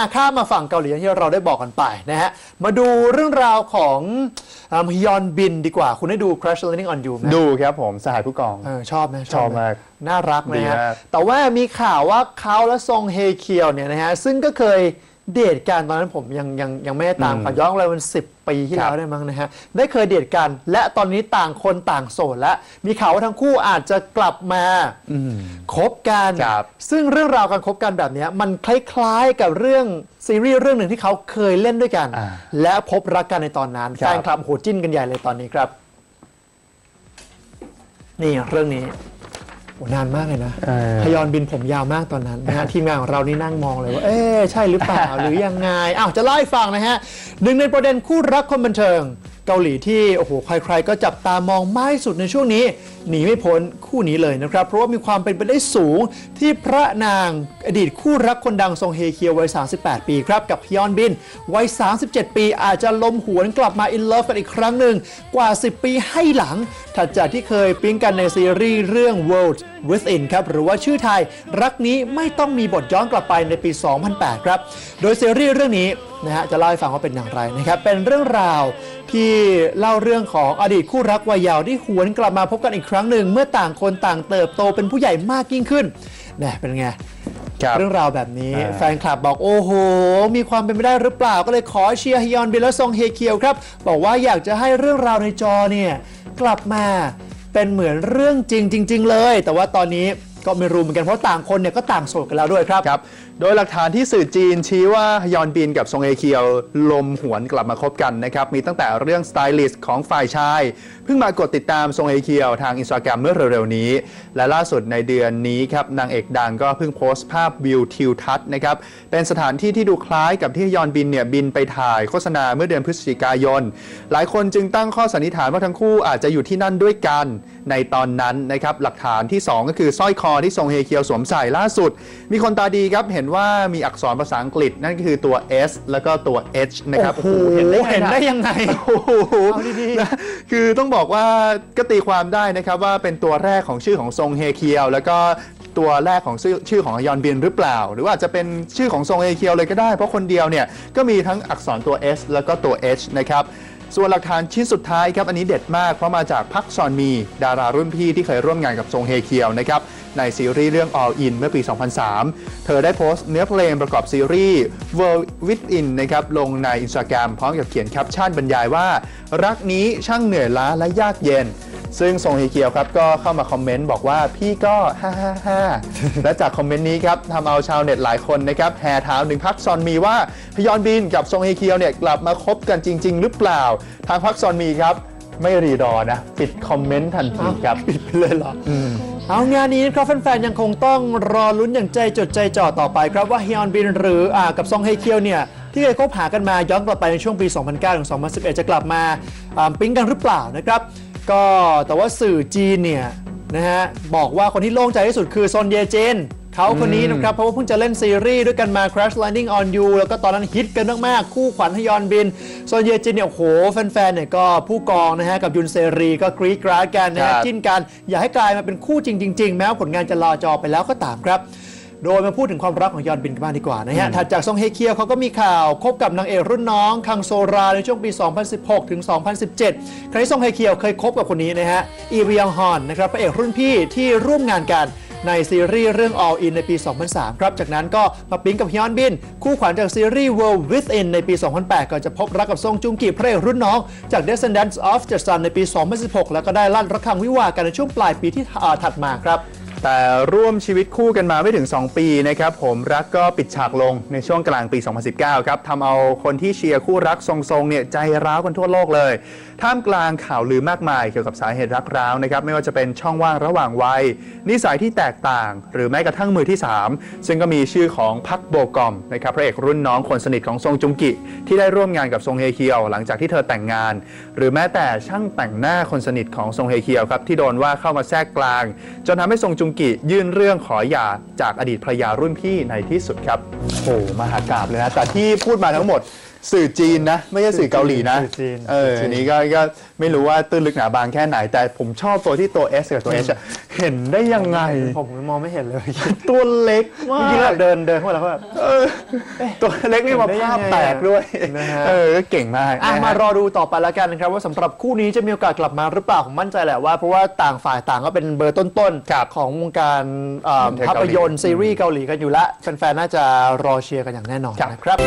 อะข้ามมาฝั่งเกาหลีอย่างที่เราได้บอกกันไปนะฮะ มาดูเรื่องราวของฮยอนบินดีกว่า คุณได้ดู Crash Landing on You ไหมดูครับผมสหายผู้กองเออชอบไหมชอบไหมาก น่ารักนะดีฮะมากแต่ว่ามีข่าวว่าเขาและซงเฮเคียวเนี่ยนะฮะ ซึ่งก็เคย เดทกันตอนนั้นผมยังยังยังไม่ได้ตามข่าวย้อนไปมันสิปีที่แล้วได้มั้งนะฮะได้เคยเดทกัน และตอนนี้ต่างคนต่างโสดและมีข่าวว่าทั้งคู่อาจจะกลับมาคบกันครับซึ่งเรื่องราวการคบกันแบบเนี้ยมันคล้ายๆกับเรื่องซีรีส์เรื่องหนึ่งที่เขาเคยเล่นด้วยกันอ่าและพบรักกันในตอนนั้นครับแฟนคลับโหจิ้นกันใหญ่เลยตอนนี้ครับ นี่เรื่องนี้โอ้ นานมากเลยนะเออพยอนบินผมยาวมากตอนนั้นนะฮะทีมงานของเรานี่นั่งมองเลยว่า เอ๊ะใช่หรือเปล่าหรือยังไงอ้าวจะเล่าให้ฟังนะฮะหนึ่งในประเด็นคู่รักคนบันเทิง เกาหลีที่โอ้โหใครๆ ก็จับตามองมากที่สุดในช่วงนี้ หนีไม่พ้นคู่นี้เลยนะครับ เพราะว่ามีความเป็นไปได้สูงที่พระนางอดีตคู่รักคนดังทรงเฮเคียววัย 38 ปีครับ กับพยอนบินวัย 37 ปีอาจจะลมหวนกลับมาอินเลิฟกันอีกครั้งหนึ่งกว่า 10 ปีให้หลังถัดจากที่เคยปิ๊งกันในซีรีส์เรื่อง World Within ครับหรือว่าชื่อไทย รักนี้ไม่ต้องมีบทย้อนกลับไปในปี 2008 ครับ โดยซีรีส์เรื่องนี้นะฮะจะเล่าให้ฟังว่าเป็นอย่างไรนะครับ เป็นเรื่องราวที่เล่าเรื่องของอดีตคู่รักวัยเยาว์ที่หวนกลับมาพบกันอีกครั้งหนึ่ง เมื่อต่างคนต่างเติบโตเป็นผู้ใหญ่มากยิ่งขึ้นเนี่ยเป็นไงครับเรื่องราวแบบนี้อ่าแฟนคลับบอกโอ้โห มีความเป็นไปได้หรือเปล่า ก็เลยขอเชียร์ฮยอนบินและซงเฮเคียวครับ บอกว่าอยากจะให้เรื่องราวในจอเนี่ยกลับมา เป็นเหมือนเรื่องจริงจริง ๆ เลย แต่ว่าตอนนี้ ก็ไม่รู้เหมือนกันเพราะต่างคนเนี่ยก็ต่างโสดกันแล้วด้วยครับ ครับ โดยหลักฐานที่สื่อจีนชี้ว่าฮยอนบินกับซงเอเคียวลมหวนกลับมาคบกันนะครับ มีตั้งแต่เรื่องสไตลิสต์ของฝ่ายชาย เพิ่งมากดติดตามซงเอเคียวทางอินสตาแกรมเมื่อเร็วๆนี้ และล่าสุดในเดือนนี้ครับนางเอกดังก็เพิ่งโพสต์ภาพวิวทิวทัศน์นะครับ เป็นสถานที่ที่ดูคล้ายกับที่ฮยอนบินเนี่ยบินไปถ่ายโฆษณาเมื่อเดือนพฤศจิกายน หลายคนจึงตั้งข้อสันนิษฐานว่าทั้งคู่อาจจะอยู่ที่นั่นด้วยกันในตอนนั้นนะครับหลักฐานที่ 2 ก็คือสร้อยคอที่ซงเฮเคียวสวมใส่ล่าสุด มีคนตาดีครับเห็นว่ามีอักษรภาษาอังกฤษนั่นก็คือตัว S แล้วก็ตัว H นะครับโอ้โหเห็นได้เห็นได้ยังไงโอ้โหเอาดีๆนะคือต้องบอกว่าก็ตีความได้นะครับว่าเป็นตัวแรกของชื่อของซงเฮเคียว แล้วก็ตัวแรกของชื่อชื่อของฮยอนบินหรือเปล่า หรือว่าอาจจะเป็นชื่อของซงเฮเคียวเลยก็ได้ เพราะคนเดียวเนี่ยก็มีทั้งอักษรตัว S แล้วก็ตัว H นะครับ ส่วนหลักฐานชิ้นสุดท้ายครับอันนี้เด็ดมากเพราะมาจากพักซอนมี ดารารุ่นพี่ที่เคยร่วมงานกับทรงเฮเคียวนะครับในซีรีส์เรื่อง All In เมื่อปี 2003 เธอได้โพสต์เนื้อเพลงประกอบซีรีส์ World Within นะครับลงใน Instagram พร้อมกับเขียนแคปชั่นบรรยายว่า รักนี้ช่างเหนื่อยล้าและยากเย็น ซึ่งซงเฮเคียวครับก็เข้ามาคอมเมนต์บอกว่าพี่ก็ฮ่าฮ่าฮ่าและจากคอมเมนต์นี้ครับทำเอาชาวเน็ตหลายคนนะครับแห่ถามถึงพักซอนมีว่าฮยอนบินกับซงเฮเคียวเนี่ยกลับมาคบกันจริง ๆ หรือเปล่า ทางพักซอนมีครับไม่รีรอนะ ปิดคอมเมนต์ทันทีครับ ปิดไปเลยเหรออเอางานนี้นะครับแฟนๆ ยังคงต้องรอลุ้นอย่างใจจดใจจ่อต่อไปครับว่าฮยอนบินหรืออากับซองเฮเคียวเนี่ยที่เคยคบหากันมาย้อนกลับไปในช่วงปี 2009 ถึง 2011 จะกลับมาอ่าปิ๊งกันหรือเปล่านะครับ ก็แต่ว่าสื่อจีนเนี่ยนะฮะบอกว่าคนที่โล่งใจที่สุดคือซอนเยเจนเขาคนนี้นะครับ เพราะว่าเพิ่งจะเล่นซีรีส์ด้วยกันมา Crash Landing on You แล้วก็ตอนนั้นฮิตกันมาก ๆ คู่ขวัญฮยอนบินซอนเยจินเนี่ยโอ้โหแฟน ๆ เนี่ยก็ผู้กองนะฮะ กับยุนเซรีก็กรี๊ดกราดกันนะคฮะรับจิ้นกัน อยากให้กลายมาเป็นคู่จริง ๆ แม้ว่าผลงานจะรอจอไปแล้วก็ตามครับ โดยมาพูดถึงความรักของยอนบินกันบ้างดีกว่านะฮะถัดจากซงเฮเคียวเขาก็มีข่าวคบกับนางเอกรุ่นน้องคังโซราในช่วงปี 2016 ถึง 2017 ครั้งที่ซงเฮเคียวเคยคบกับคนนี้นะฮะ อีริยองฮอนนะครับพระเอกรุ่นพี่ที่ร่วมงานกันในซีรีส์เรื่อง All In ในปี 2003 ครับ จากนั้นก็มาปิ๊งกับฮยอนบิน คู่ขวัญจากซีรีส์ World Within ในปี 2008 ก็จะพบรักกับซงจุงกีพระเอกรุ่นน้อง จาก Descendants of the Sun ในปี 2016 แล้วก็ได้ลั่นระฆังวิวาห์กันในช่วงปลายปีที่อ่าถัดมาครับ แต่ร่วมชีวิตคู่กันมาไม่ถึง 2 ปีนะครับผมรักก็ปิดฉากลงในช่วงกลางปี 2019 ครับทำเอาคนที่เชียร์คู่รักทรงๆเนี่ยใจร้าวกันทั่วโลกเลย ท่ามกลางข่าวลือมากมายเกี่ยวกับสาเหตุรักร้าวนะครับไม่ว่าจะเป็นช่องว่างระหว่างวัย นิสัยที่แตกต่าง หรือแม้กระทั่งมือที่ 3 ซึ่งก็มีชื่อของพักโบกอมนะครับพระเอกรุ่นน้องคนสนิทของทรงจุงกิ ที่ได้ร่วมงานกับทรงเฮเคียว หลังจากที่เธอแต่งงาน หรือแม้แต่ช่างแต่งหน้าคนสนิทของทรงเฮเคียวครับที่โดนว่าเข้ามาแทรกกลาง จนทำให้ทรงจุงกิยื่นเรื่องขอหย่าจากอดีตภรรยารุ่นพี่ในที่สุดครับโอ้โหมหากราบเลยนะแต่ที่พูดมาทั้งหมด สื่อจีนนะ ไม่ใช่สื่อเกาหลีนะสื่อจีนเออสื่อจีน อันนี้ก็ก็ไม่รู้ว่าตื้นลึกหนาบางแค่ไหน แต่ผมชอบตัวที่ตัว S กับตัว H อะเห็นได้ยังไง ผมมองไม่เห็นเลยตัวเล็กมาจริงๆแบกบเดินเดินเข้ามาแล้วก็แบบตัวเล็กนี่มาเห็นได้ภาพยังไงแตกด้วยนะฮะ เออก็เก่งมากอะนะฮะ มารอดูต่อไปแล้วกันนะครับว่าสำหรับคู่นี้จะมีโอกาสกลับมาหรือเปล่าผมมั่นใจแหละว่าเพราะว่าต่างฝ่ายต่างก็เป็นเบอร์ต้นๆของวงการเอ่อบันเทิงภาเกาพหลียนตร์ซีรีส์เกาหลีกันอยู่แล้วแฟนๆน่าจะรอเชียร์กันอย่างแน่นอนครับนะครับ